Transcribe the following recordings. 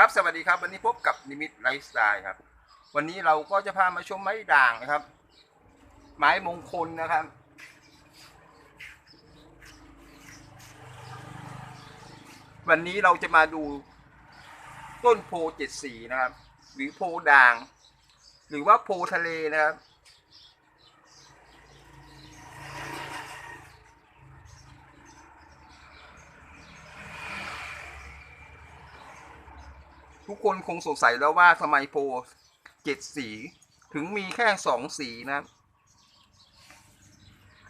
ครับสวัสดีครับวันนี้พบกับนิมิตไลฟ์สไตล์ครับ วันนี้เราก็จะพามาชมไม้ด่างนะครับ ไม้มงคลนะครับ วันนี้เราจะมาดูต้นโพเจ็ดสีนะครับ หรือโพด่าง หรือว่าโพทะเลนะครับ ทุกคนคงสงสัยแล้วว่าทำไมโพเจ็ดสี ถึงมีแค่สองสีนะ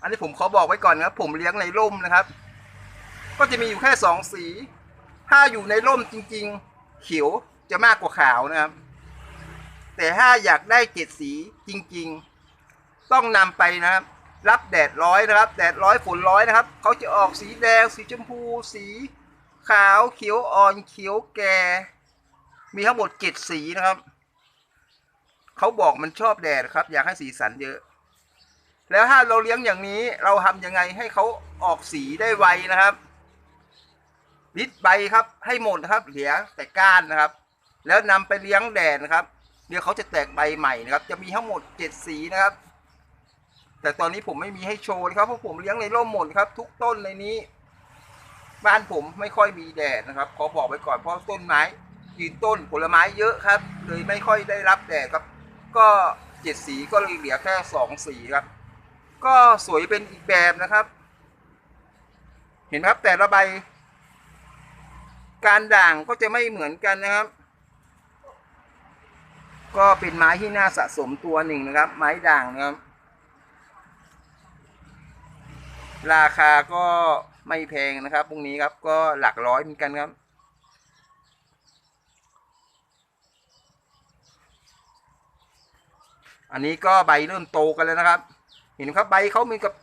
อันนี้ผมขอบอกไว้ก่อนนะครับ ผมเลี้ยงในร่มนะครับ ก็จะมีอยู่แค่สองสี ถ้าอยู่ในร่มจริง ๆ เขียวจะมากกว่าขาวนะครับ แต่ถ้าอยากได้เจ็ดสีจริง ๆ ต้องนำไปนะครับ รับแดดร้อยนะครับ แดดร้อยฝนร้อยนะครับ เขาจะออกสีแดง สีชมพู สีขาวเขียวอ่อนเขียวแก่ มีทั้งหมดเจ็ดสีนะครับ เขาบอกมันชอบแดดครับ อยากให้สีสันเยอะ แล้วถ้าเราเลี้ยงอย่างนี้เราทำยังไงให้เขาออกสีได้ไวนะครับริดใบครับ ให้หมดนะครับ เหลือแต่ก้านนะครับ แล้วนำไปเลี้ยงแดดนะครับ เดี๋ยวเขาจะแตกใบใหม่นะครับ จะมีทั้งหมดเจ็ดสีนะครับ แต่ตอนนี้ผมไม่มีให้โชว์ครับเพราะผมเลี้ยงในร่มหมดครับ ทุกต้นในนี้ บ้านผมไม่ค่อยมีแดดนะครับขอบอกไว้ก่อนเพราะต้นไม้ ยืนต้นผลไม้เยอะครับ เลยไม่ค่อยได้รับแดดครับ ก็เจ็ดสีก็เลยเหลือแค่สองสีครับ ก็สวยเป็นอีกแบบนะครับ เห็นไหมครับแต่ละใบ การด่างก็จะไม่เหมือนกันนะครับ ก็เป็นไม้ที่น่าสะสมตัวหนึ่งนะครับ ไม้ด่างนะครับ ราคาก็ไม่แพงนะครับพวกนี้ครับก็หลักร้อยเหมือนกันครับ อันนี้ก็ใบเริ่มโตกันแล้วนะครับ เห็นครับใบเขามีกับ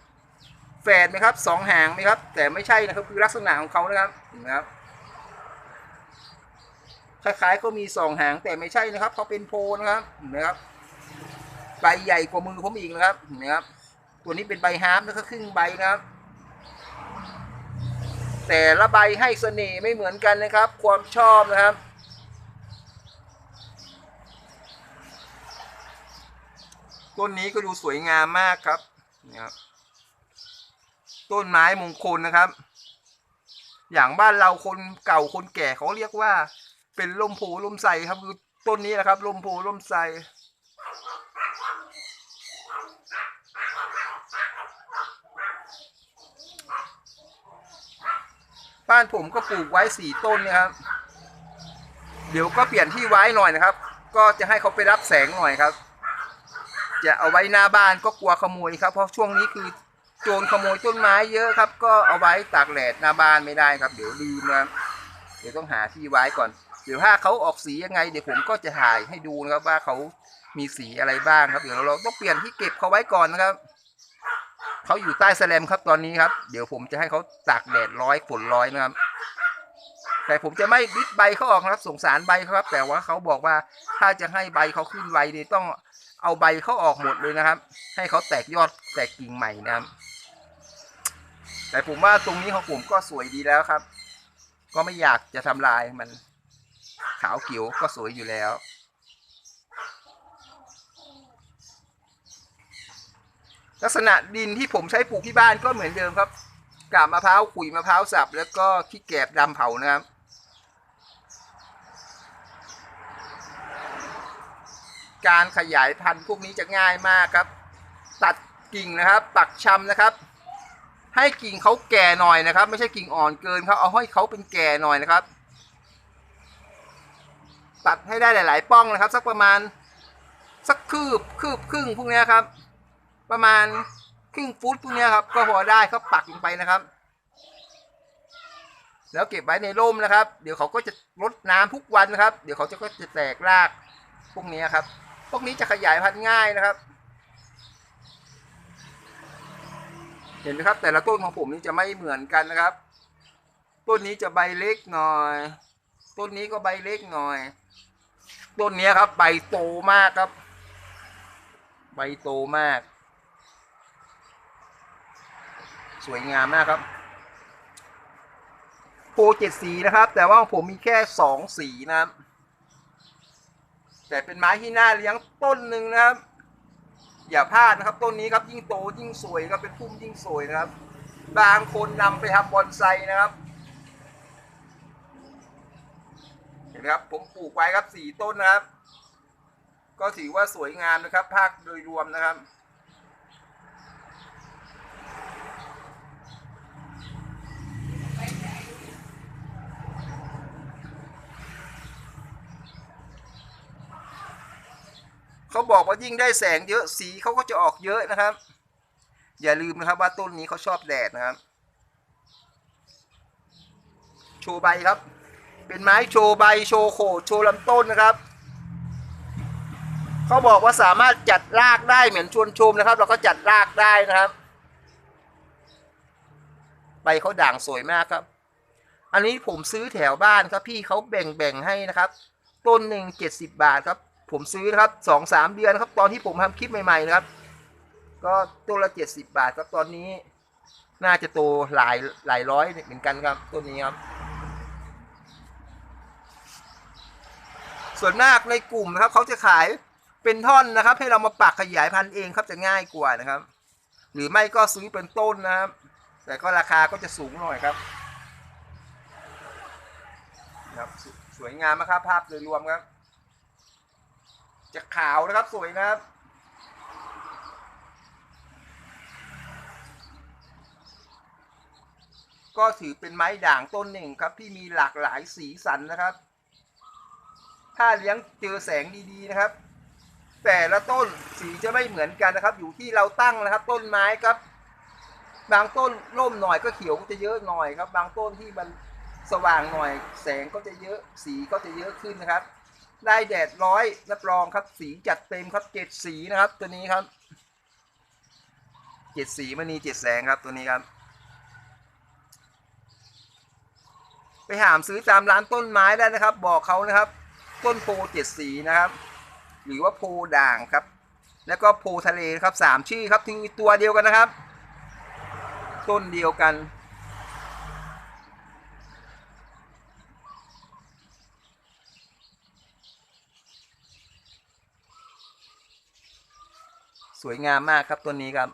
แฝดไหมครับสองหางไหมครับ แต่ไม่ใช่นะครับคือลักษณะของเขานะครับเห็นไหมครับคล้ายๆก็มีสองหางแต่ไม่ใช่นะครับเขาเป็นโพนะครับเห็นไหมครับใบใหญ่กว่ามือผมอีกนะครับเห็นไหมครับ ตัวนี้เป็นใบฮาร์ปนะครับครึ่งใบนะครับ แต่ละใบให้เสน่ห์ไม่เหมือนกันนะครับ ความชอบนะครับ ต้นนี้ก็ดูสวยงามมากครับนะครับ ต้นไม้มงคลนะครับ อย่างบ้านเราคนเก่าคนแก่เขาเรียกว่า เป็นลมโพลมใสครับคือต้นนี้นะครับลมโพลมใสบ้านผมก็ปลูกไว้สี่ต้นนะครับ เดี๋ยวก็เปลี่ยนที่ไว้หน่อยนะครับ ก็จะให้เขาไปรับแสงหน่อยครับ จะเอาไว้หน้าบ้านก็กลัวขโมยครับ เพราะช่วงนี้คือโจรขโมยต้นไม้เยอะครับ ก็เอาไว้ตากแดดหน้าบ้านไม่ได้ครับ เดี๋ยวลืมนะเดี๋ยวต้องหาที่ไว้ก่อน เดี๋ยวถ้าเขาออกสียังไงเดี๋ยวผมก็จะถ่ายให้ดูนะครับว่าเขามีสีอะไรบ้างครับ เดี๋ยวเราต้องเปลี่ยนที่เก็บเขาไว้ก่อนนะครับเขาอยู่ใต้แสลมครับตอนนี้ครับ เดี๋ยวผมจะให้เขาตากแดดร้อยฝนร้อยนะครับ แต่ผมจะไม่บิดใบเขาออกนะครับ สงสารใบครับ แต่ว่าเขาบอกว่าถ้าจะให้ใบเขาขึ้นไวเนี่ต้อง เอาใบเขาออกหมดเลยนะครับ ให้เขาแตกยอดแตกกิ่งใหม่นะครับ แต่ผมว่าตรงนี้ของผมก็สวยดีแล้วครับ ก็ไม่อยากจะทำลายมันขาวเขียวก็สวยอยู่แล้วลักษณะดินที่ผมใช้ปลูกที่บ้านก็เหมือนเดิมครับกาบมะพร้าวขุยมะพร้าวสับ แล้วก็ขี้แกบดำเผานะครับ การขยายพันธุ์พวกนี้จะง่ายมากครับ ตัดกิ่งนะครับ ปักชำนะครับ ให้กิ่งเขาแก่หน่อยนะครับ ไม่ใช่กิ่งอ่อนเกินครับเอาให้เขาเป็นแก่หน่อยนะครับ ตัดให้ได้หลาย ๆ ป้องนะครับ สักประมาณ สักคืบคืบครึ่งพวกนี้ครับ ประมาณครึ่งฟุตพวกนี้ครับ ก็พอได้เขาปักลงไปนะครับแล้วเก็บไว้ในร่มนะครับ เดี๋ยวเขาก็จะรดน้ำทุกวันนะครับ เดี๋ยวเขาจะก็จะแตกรากพวกนี้ครับ วกนี้จะขยายพันธุ์ง่ายนะครับ เห็นไหมครับ แต่ละต้นของผมนี่จะไม่เหมือนกันนะครับ ต้นนี้จะใบเล็กหน่อย ต้นนี้ก็ใบเล็กหน่อย ต้นนี้ครับ ใบโตมากครับ ใบโตมาก สวยงามมากครับโพเจ็ดสีนะครับ แต่ว่าผมมีแค่สองสีนะครับ แต่เป็นไม้ที่น่าเลี้ยงต้นหนึ่งนะครับ อย่าพลาดนะครับ ต้นนี้ครับยิ่งโตยิ่งสวยครับเป็นพุ่มยิ่งสวยนะครับ บางคนนำไปทำบอนไซนะครับ เห็นไหมครับ ผมปลูกไว้ครับสี่ต้นนะครับ ก็ถือว่าสวยงามนะครับ ภาคโดยรวมนะครับ เขาบอกว่ายิ่งได้แสงเยอะสีเขาก็จะออกเยอะนะครับ อย่าลืมนะครับว่าต้นนี้เขาชอบแดดนะครับ โชว์ใบครับ เป็นไม้โชว์ใบโชว์โคนโชว์ลำต้นนะครับเขาบอกว่าสามารถจัดรากได้เหมือนชวนชมนะครับ เราก็จัดรากได้นะครับ ใบเขาด่างสวยมากครับ อันนี้ผมซื้อแถวบ้านครับพี่เขาแบ่งแบ่งให้นะครับ ต้นหนึ่งเจ็ดสิบบาทครับ ผมซื้อนะครับสองสามเดือนครับ ตอนที่ผมทำคลิปใหม่ๆนะครับ ก็ต้นละเจ็ดสิบบาทครับตอนนี้น่าจะโตหลายหลายร้อยเหมือนกันครับต้นนี้ครับ ส่วนมากในกลุ่มนะครับเขาจะขายเป็นท่อนนะครับ ให้เรามาปักขยายพันธุ์เองครับจะง่ายกว่านะครับ หรือไม่ก็ซื้อเป็นต้นนะครับ แต่ก็ราคาก็จะสูงหน่อยครับครับสสวยงามนะครับภาพโดยรวมครับ จะขาวนะครับสวยนะครับก็ถือเป็นไม้ด่างต้นหนึ่งครับที่มีหลากหลายสีสันนะครับ ถ้าเลี้ยงเจอแสงดีๆนะครับ แต่ละต้นสีจะไม่เหมือนกันนะครับ อยู่ที่เราตั้งนะครับ ต้นไม้ครับ บางต้นร่มหน่อยก็เขียวก็จะเยอะหน่อยครับ บางต้นที่มันสว่างหน่อย แสงก็จะเยอะสีก็จะเยอะขึ้นนะครับ ได้แดดร้อยรับรองครับสีจัดเต็มครับเจ็ดสีนะครับ ตัวนี้ครับเจ็ดสีมันนีเจ็ดแสงครับตัวนี้ครับ ไปหามซื้อตามร้านต้นไม้ได้นะครับ บอกเขานะครับ ต้นโพเจ็ดสีนะครับ หรือว่าโพด่างครับ แล้วก็โพทะเลครับสามชื่อครับที่ตัวเดียวกันนะครับ ต้นเดียวกัน วยงามมากครับต้นนี้ครับ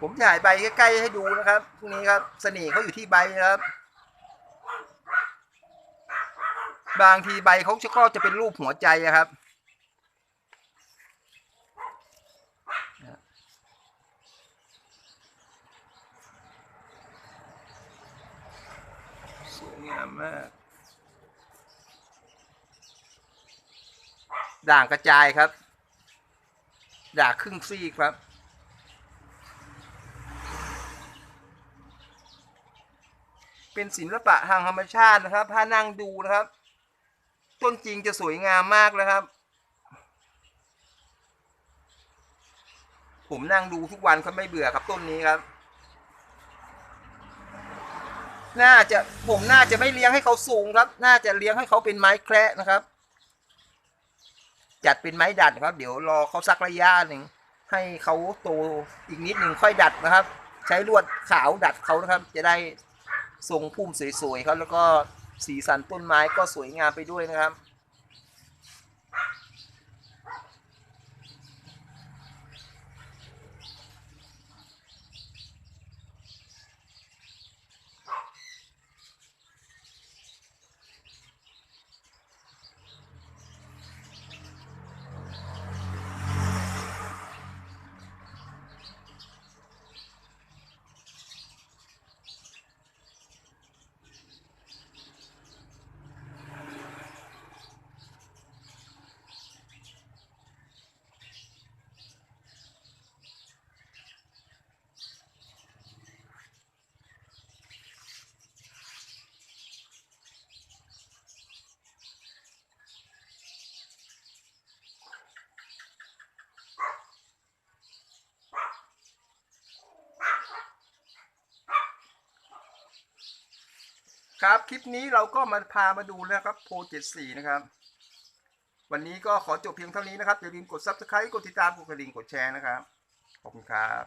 ผมถ่ายใบใกล้ๆให้ดูนะครับพวกนี้ครับเสน่ห์เขาอยู่ที่ใบนะครับ บางทีใบเขาก็จะเป็นรูปหัวใจอะครับสวยงามมากด่างกระจายครับ ด่างครึ่งซี่ครับ เป็นศิลปะทางธรรมชาตินะครับ ถ้านั่งดูนะครับ ต้นจริงจะสวยงามมากนะครับ ผมนั่งดูทุกวันก็ไม่เบื่อครับต้นนี้ครับ น่าจะผมน่าจะไม่เลี้ยงให้เขาสูงครับ น่าจะเลี้ยงให้เขาเป็นไม้แคระนะครับ จัดเป็นไม้ดัดครับ เดี๋ยวรอเขาสักระยะหนึ่งให้เขาโตอีกนิดหนึ่งค่อยดัดนะครับ ใช้ลวดขาวดัดเขานะครับ จะได้ ทรงพุ่มสวยๆครับแล้วก็สีสันต้นไม้ก็สวยงามไปด้วยนะครับ ครับคลิปนี้เราก็มาพามาดูนะครับโพเจ็ดสี่นะครับ วันนี้ก็ขอจบเพียงเท่านี้นะครับอย่าลืมกด subscribe กดติดตามกดกระดิ่งกดแชร์นะครับ ขอบคุณครับ